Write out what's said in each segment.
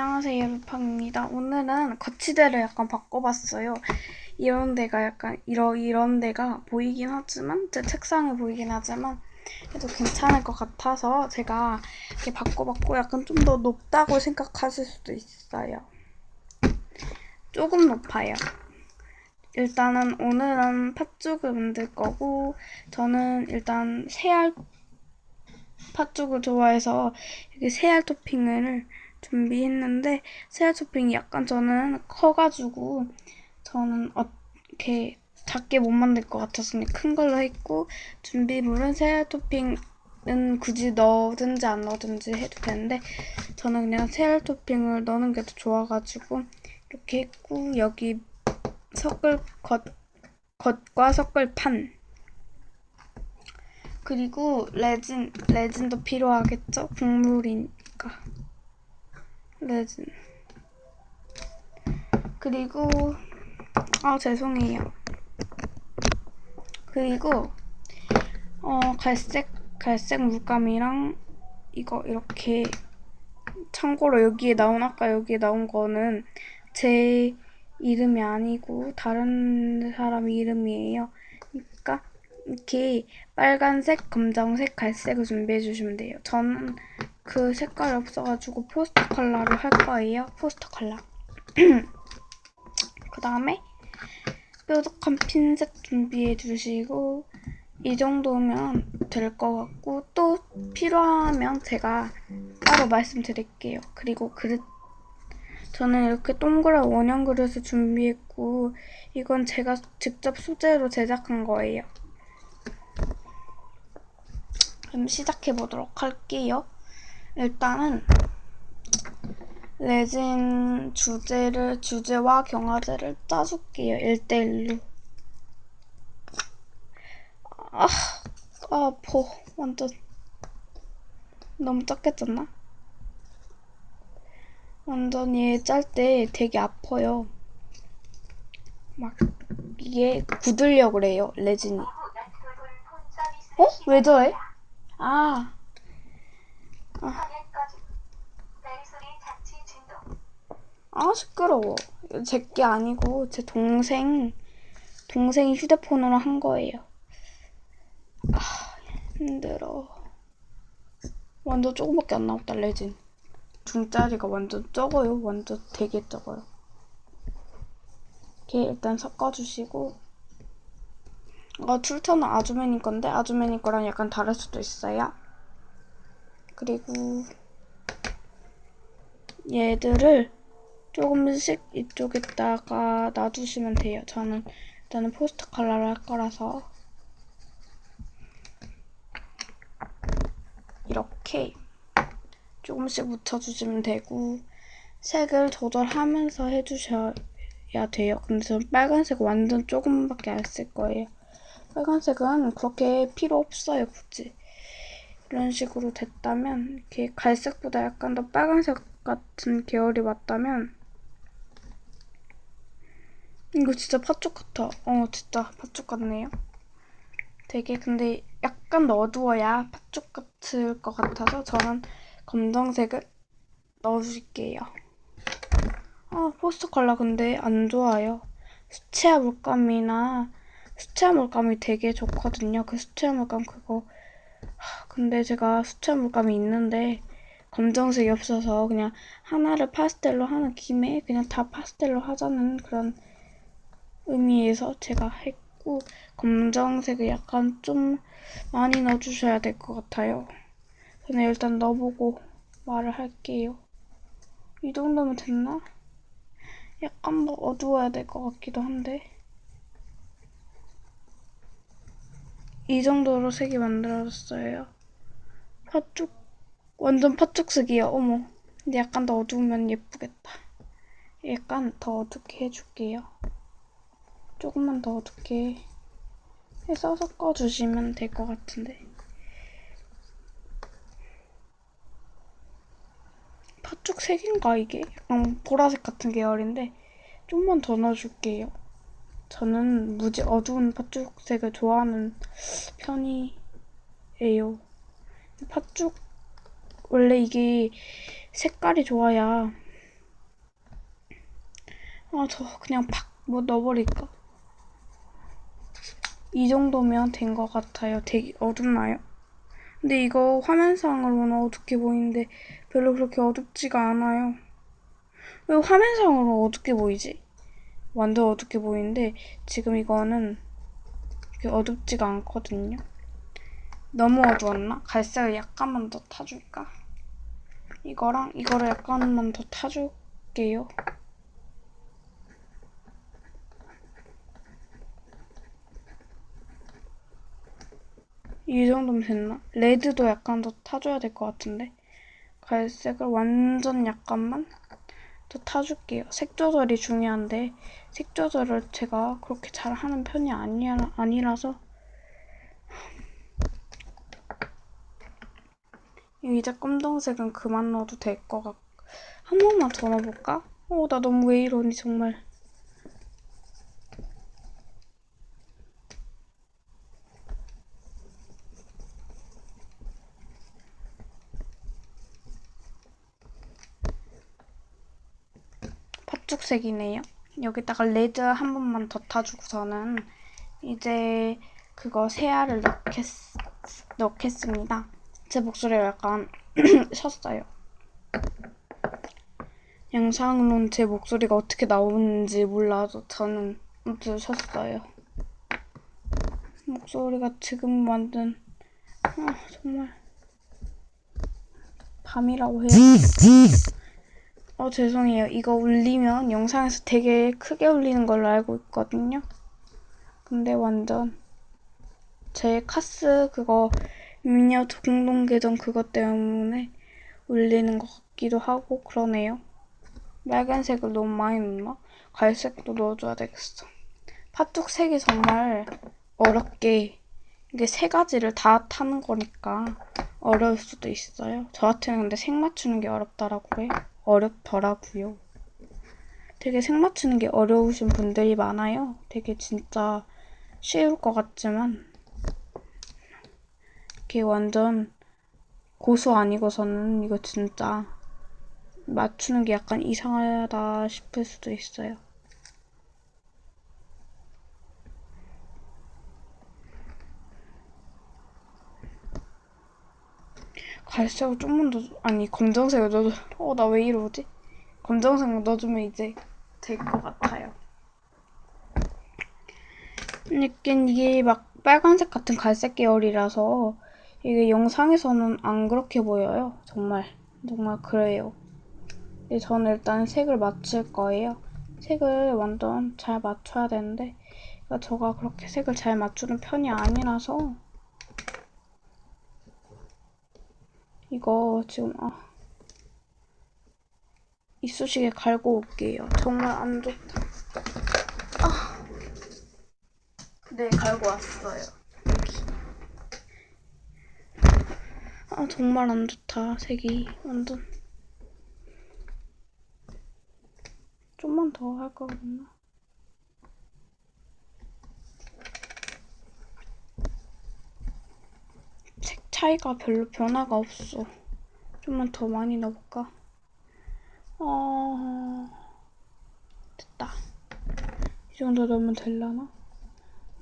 안녕하세요, 루팡입니다. 오늘은 거치대를 약간 바꿔봤어요. 이런 데가 약간, 이러, 이런 데가 보이긴 하지만, 제 책상에 보이긴 하지만, 그래도 괜찮을 것 같아서 제가 이렇게 바꿔봤고, 약간 좀 더 높다고 생각하실 수도 있어요. 조금 높아요. 일단은 오늘은 팥죽을 만들 거고, 저는 일단 새알 팥죽을 좋아해서 이렇게 새알 토핑을 준비했는데 새알 토핑이 약간 저는 커가지고 저는 이렇게 작게 못 만들 것 같아서 큰 걸로 했고 준비물은 새알 토핑은 굳이 넣든지 안 넣든지 해도 되는데 저는 그냥 새알 토핑을 넣는 게 더 좋아가지고 이렇게 했고 여기 섞을 겉 겉과 섞을 판 그리고 레진, 레진도 필요하겠죠? 국물이니까. 레진. 그리고, 아, 죄송해요. 그리고, 어, 갈색, 갈색 물감이랑 이거 이렇게, 참고로 여기에 나온, 아까 여기에 나온 거는 제 이름이 아니고 다른 사람 이름이에요. 그러니까 이렇게 빨간색, 검정색, 갈색을 준비해 주시면 돼요. 저는 그 색깔이 없어가지고 포스터 컬러를 할 거예요. 포스터 컬러. 그 다음에 뾰족한 핀셋 준비해 주시고 이 정도면 될 것 같고 또 필요하면 제가 따로 말씀드릴게요. 그리고 그릇 저는 이렇게 동그란 원형 그릇을 준비했고 이건 제가 직접 소재로 제작한 거예요. 그럼 시작해 보도록 할게요. 일단은 레진 주제를 주제와 경화제를 짜줄게요. 1대1로. 아, 아, 아파. 완전 너무 짰나? 완전 얘짤 때 되게 아파요. 막 이게 굳으려 그래요. 레진이. 어? 왜 저래? 아. 아. 아, 시끄러워. 제 게 아니고, 제 동생, 동생이 휴대폰으로 한 거예요. 아, 힘들어. 완전 조금밖에 안 나왔다, 레진. 중짜리가 완전 적어요. 완전 되게 적어요. 이렇게 일단 섞어주시고, 어, 출처는 아주머니 건데 아주머니 거랑 약간 다를 수도 있어요. 그리고 얘들을 조금씩 이쪽에다가 놔두시면 돼요. 저는 일단은 포스터 컬러를 할 거라서 이렇게 조금씩 묻혀주시면 되고 색을 조절하면서 해주셔야 돼요. 근데 저는 빨간색 완전 조금밖에 안 쓸 거예요. 빨간색은 그렇게 필요 없어요, 굳이. 이런 식으로 됐다면, 이렇게 갈색보다 약간 더 빨간색 같은 계열이 왔다면, 이거 진짜 팥죽 같아. 어, 진짜 팥죽 같네요. 되게 근데 약간 더 어두워야 팥죽 같을 것 같아서 저는 검정색을 넣어줄게요. 아, 포스터 컬러 근데 안 좋아요. 수채화 물감이나 수채화 물감이 되게 좋거든요. 그 수채화 물감 그거. 근데 제가 수채화 물감이 있는데 검정색이 없어서 그냥 하나를 파스텔로 하는 김에 그냥 다 파스텔로 하자는 그런 의미에서 제가 했고 검정색을 약간 좀 많이 넣어주셔야 될 것 같아요. 저는 일단 넣어보고 말을 할게요. 이 정도면 됐나? 약간 더 어두워야 될 것 같기도 한데. 이 정도로 색이 만들어졌어요. 팥죽, 완전 팥죽색이야, 어머. 근데 약간 더 어두우면 예쁘겠다. 약간 더 어둡게 해줄게요. 조금만 더 어둡게 해서 섞어주시면 될 것 같은데. 팥죽 색인가, 이게? 약간 보라색 같은 계열인데, 좀만 더 넣어줄게요. 저는 무지 어두운 팥죽색을 좋아하는 편이에요. 팥죽 원래 이게 색깔이 좋아야 아, 저 그냥 팍 뭐 넣어버릴까? 이 정도면 된 것 같아요. 되게 어둡나요? 근데 이거 화면상으로는 어둡게 보이는데 별로 그렇게 어둡지가 않아요. 왜 화면상으로 어둡게 보이지? 완전 어둡게 보이는데 지금 이거는 이렇게 어둡지가 않거든요. 너무 어두웠나? 갈색을 약간만 더 타줄까? 이거랑 이거를 약간만 더 타줄게요. 이 정도면 됐나? 레드도 약간 더 타줘야 될 것 같은데 갈색을 완전 약간만 더 타줄게요. 색 조절이 중요한데 색 조절을 제가 그렇게 잘 하는 편이 아니라, 아니라서 이제 검정색은 그만 넣어도 될 것 같고 한 번만 더 넣어볼까? 어, 나 너무 왜 이러니 정말 팥죽색이네요. 여기다가 레드 한 번만 더 타주고서는 이제 그거 새알을 넣겠, 넣겠습니다. 제 목소리가 약간 쉬었어요. 영상으로는 제 목소리가 어떻게 나오는지 몰라도 저는 쉬었어요. 목소리가 지금 완전 아, 정말 밤이라고 해요. 어, 죄송해요. 이거 울리면 영상에서 되게 크게 울리는 걸로 알고 있거든요. 근데 완전 제 카스 그거 미녀 공동 계정 그것 때문에 울리는 것 같기도 하고 그러네요. 빨간색을 너무 많이 넣나? 갈색도 넣어줘야 되겠어. 팥죽 색이 정말 어렵게 이게 세 가지를 다 타는 거니까 어려울 수도 있어요. 저한테는 근데 색 맞추는 게 어렵다라고 해. 어렵더라고요. 되게 색 맞추는 게 어려우신 분들이 많아요. 되게 진짜 쉬울 것 같지만 이게 완전 고수 아니고서는 이거 진짜 맞추는 게 약간 이상하다 싶을 수도 있어요. 갈색을 좀만 더, 아니, 검정색을 넣어줘. 어, 나 왜 이러지? 검정색 넣어주면 이제 될 것 같아요. 약간 이게 막 빨간색 같은 갈색 계열이라서 이게 영상에서는 안 그렇게 보여요. 정말. 정말 그래요. 저는 일단 색을 맞출 거예요. 색을 완전 잘 맞춰야 되는데, 그러니까 저가 그렇게 색을 잘 맞추는 편이 아니라서, 이거 지금 아 이쑤시개 갈고 올게요. 정말 안 좋다. 아. 네, 갈고 왔어요. 여기. 아, 정말 안 좋다. 색이 완전. 좀만 더할 거거든요. 색 차이가 별로 변화가 없어. 좀만 더 많이 넣어볼까? 어... 됐다. 이 정도 넣으면 되려나?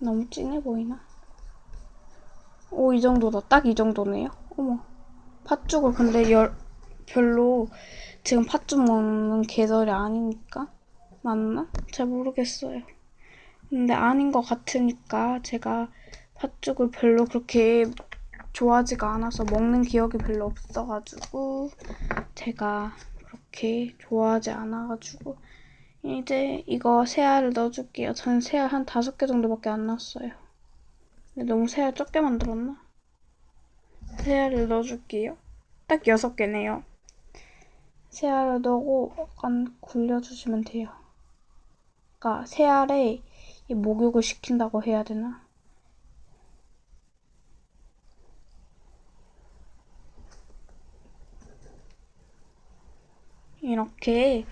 너무 진해 보이나? 오, 이 정도다. 딱 이 정도네요. 어머. 팥죽을 근데 열, 별로 지금 팥죽 먹는 계절이 아니니까? 맞나? 잘 모르겠어요. 근데 아닌 것 같으니까 제가 팥죽을 별로 그렇게 좋아하지가 않아서 먹는 기억이 별로 없어가지고 제가 그렇게 좋아하지 않아가지고 이제 이거 새알을 넣어줄게요. 전 새알 한 다섯 개 정도밖에 안 넣었어요. 근데 너무 새알 적게 만들었나? 새알을 넣어줄게요. 딱 여섯 개네요. 새알을 넣고 약간 굴려주시면 돼요. 그러니까 새알에 목욕을 시킨다고 해야 되나? 이렇게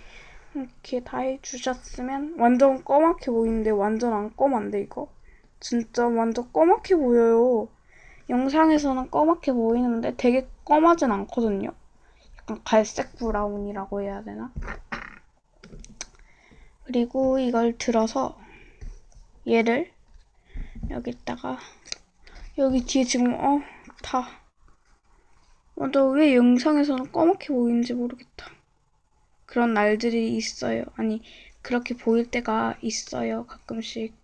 이렇게 다 해주셨으면 완전 꺼맣게 보이는데 완전 안 검은데 이거? 진짜 완전 꺼맣게 보여요. 영상에서는 꺼맣게 보이는데 되게 검하진 않거든요. 약간 갈색 브라운이라고 해야 되나? 그리고 이걸 들어서 얘를 여기다가 여기 뒤에 지금 어다. 어, 나왜 영상에서는 검게 보이는지 모르겠다. 그런 날들이 있어요. 아니 그렇게 보일 때가 있어요. 가끔씩.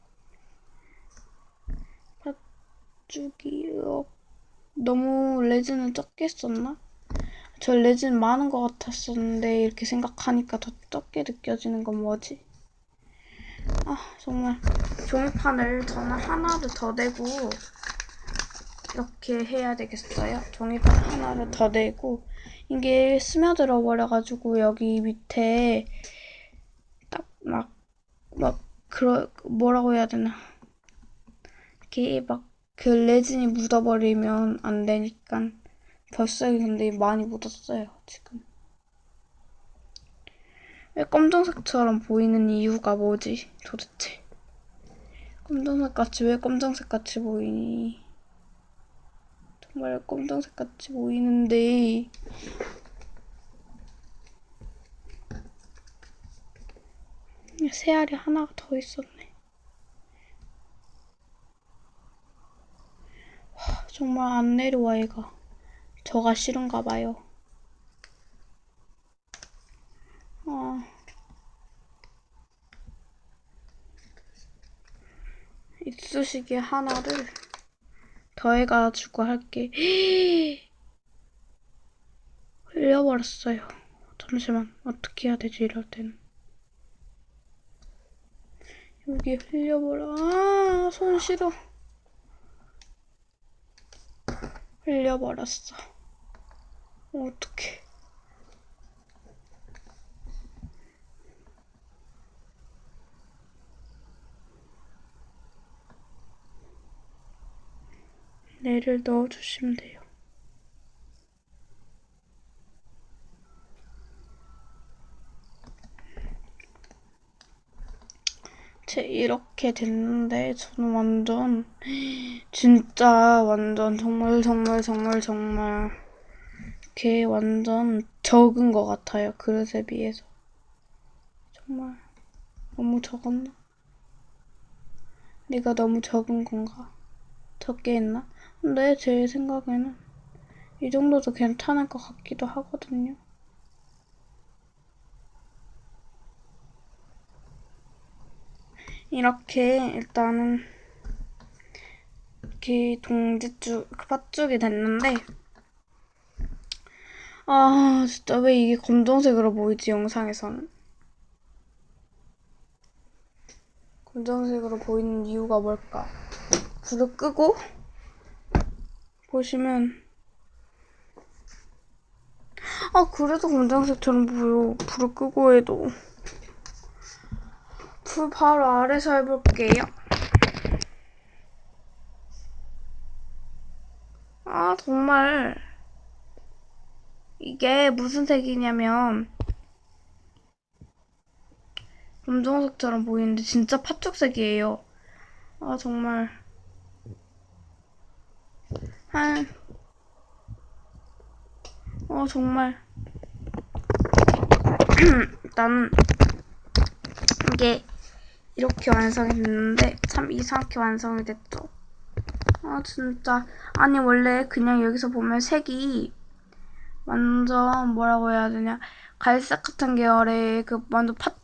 팥죽이 어, 너무 레진을 적게 썼나? 저 레진 많은 것 같았었는데 이렇게 생각하니까 더 적게 느껴지는 건 뭐지? 아 정말 종이판을 저는 하나를 더 대고 이렇게 해야 되겠어요. 종이판 하나를 더 대고 이게 스며들어 버려가지고 여기 밑에 딱막막 그러 뭐라고 해야 되나 이렇게 막 그 레진이 묻어버리면 안 되니까 벌써 근데 많이 묻었어요 지금. 왜 검정색처럼 보이는 이유가 뭐지 도대체? 검정색 같이 왜 검정색 같이 보이니? 정말 검정색 같이 보이는데 새알이 하나가 더 있었네. 와, 정말 안 내려와 얘가. 저가 싫은가 봐요. 아. 이쑤시개 하나를 더해가지고 할게. 흘려버렸어요. 잠시만, 어떻게 해야 되지, 이럴 때는. 여기 흘려버려. 아, 손 싫어. 흘려버렸어. 어, 어떡해. 내를 넣어주시면 돼요. 제 이렇게 됐는데 저는 완전 진짜 완전 정말 정말 정말 정말 이렇게 완전 적은 것 같아요 그릇에 비해서 정말 너무 적었나? 내가 너무 적은 건가? 적게 했나? 근데 제 생각에는 이 정도도 괜찮을 것 같기도 하거든요. 이렇게 일단은 이렇게 동지쭉 팥죽이 됐는데 아 진짜 왜 이게 검정색으로 보이지 영상에서는 검정색으로 보이는 이유가 뭘까 불을 끄고 보시면. 아 그래도 검정색처럼 보여. 불을 끄고 해도. 불 바로 아래서 해볼게요. 아 정말. 이게 무슨 색이냐면. 검정색처럼 보이는데 진짜 팥죽색이에요. 아 정말 한, 어, 정말. 일단은, 이게 이렇게 완성이 됐는데, 참 이상하게 완성이 됐죠. 아, 진짜. 아니, 원래 그냥 여기서 보면 색이 완전 뭐라고 해야 되냐. 갈색 같은 계열의 그 완전 팥죽